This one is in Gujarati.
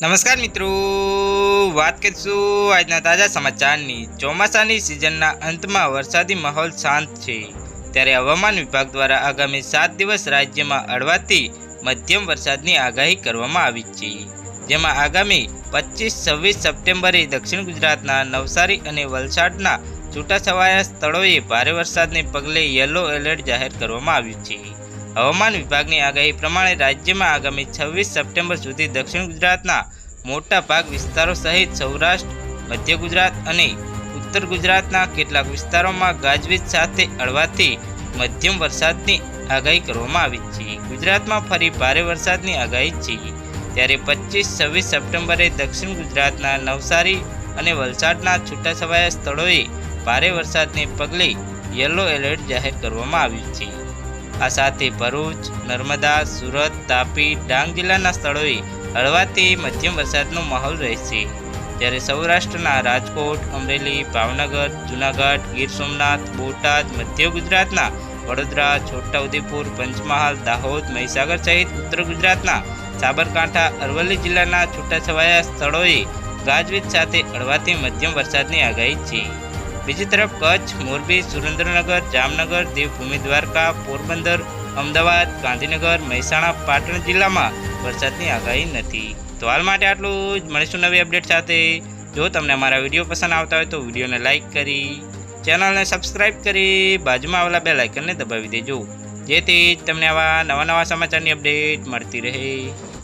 નમસ્કાર મિત્રો. વાત કરીશું આજના તાજા સમાચારની. ચોમાસાની સિઝનના અંતમાં વરસાદી માહોલ શાંત છે. ત્યારે હવામાન વિભાગ દ્વારા આગામી સાત દિવસ રાજ્યમાં હળવાથી મધ્યમ વરસાદની આગાહી કરવામાં આવી છે. જેમાં આગામી પચીસ, છવ્વીસ સપ્ટેમ્બરે દક્ષિણ ગુજરાતના નવસારી અને વલસાડના છૂટાછવાયા સ્થળોએ ભારે વરસાદને પગલે યલો એલર્ટ જાહેર કરવામાં આવ્યું છે. હવામાન વિભાગની આગાહી પ્રમાણે રાજ્યમાં આગામી છવ્વીસ સપ્ટેમ્બર સુધી દક્ષિણ ગુજરાતના મોટા ભાગ વિસ્તારો સહિત સૌરાષ્ટ્ર, મધ્ય ગુજરાત અને ઉત્તર ગુજરાતના કેટલાક વિસ્તારોમાં ગાજવીજ સાથે હળવાથી મધ્યમ વરસાદની આગાહી કરવામાં આવી છે. ગુજરાતમાં ફરી ભારે વરસાદની આગાહી છે. ત્યારે પચીસ છવ્વીસ સપ્ટેમ્બરે દક્ષિણ ગુજરાતના નવસારી અને વલસાડના છૂટાછવાયા સ્થળોએ ભારે વરસાદને પગલે યલો એલર્ટ જાહેર કરવામાં આવ્યું છે. આ સાથે ભરૂચ, નર્મદા, સુરત, તાપી, ડાંગ જિલ્લાના સ્થળોએ હળવાથી મધ્યમ વરસાદનો માહોલ રહેશે. જ્યારે સૌરાષ્ટ્રના રાજકોટ, અમરેલી, ભાવનગર, જૂનાગઢ, ગીર સોમનાથ, બોટાદ, મધ્ય ગુજરાતના વડોદરા, છોટાઉદેપુર, પંચમહાલ, દાહોદ, મહીસાગર સહિત ઉત્તર ગુજરાતના સાબરકાંઠા, અરવલ્લી જિલ્લાના છૂટાછવાયા સ્થળોએ ગાજવીજ સાથે હળવાથી મધ્યમ વરસાદની આગાહી છે. બીજી તરફ કચ્છ, મોરબી, સુરેન્દ્રનગર, જામનગર, દેવભૂમિ, દ્વારકા, પોરબંદર, અમદાવાદ, ગાંધીનગર, મહેસાણા, પાટણ જિલ્લામાં વરસાદની આગાહી નથી. તો હાલ માટે આટલું જ. મળીશું નવી અપડેટ સાથે. જો તમને અમારા વીડિયો પસંદ આવતા હોય તો વિડીયોને લાઇક કરી, ચેનલને સબસ્ક્રાઇબ કરી, બાજુમાં આવેલા બે લાઇકનને દબાવી દેજો. જેથી તમને આવા નવા નવા સમાચારની અપડેટ મળતી રહે.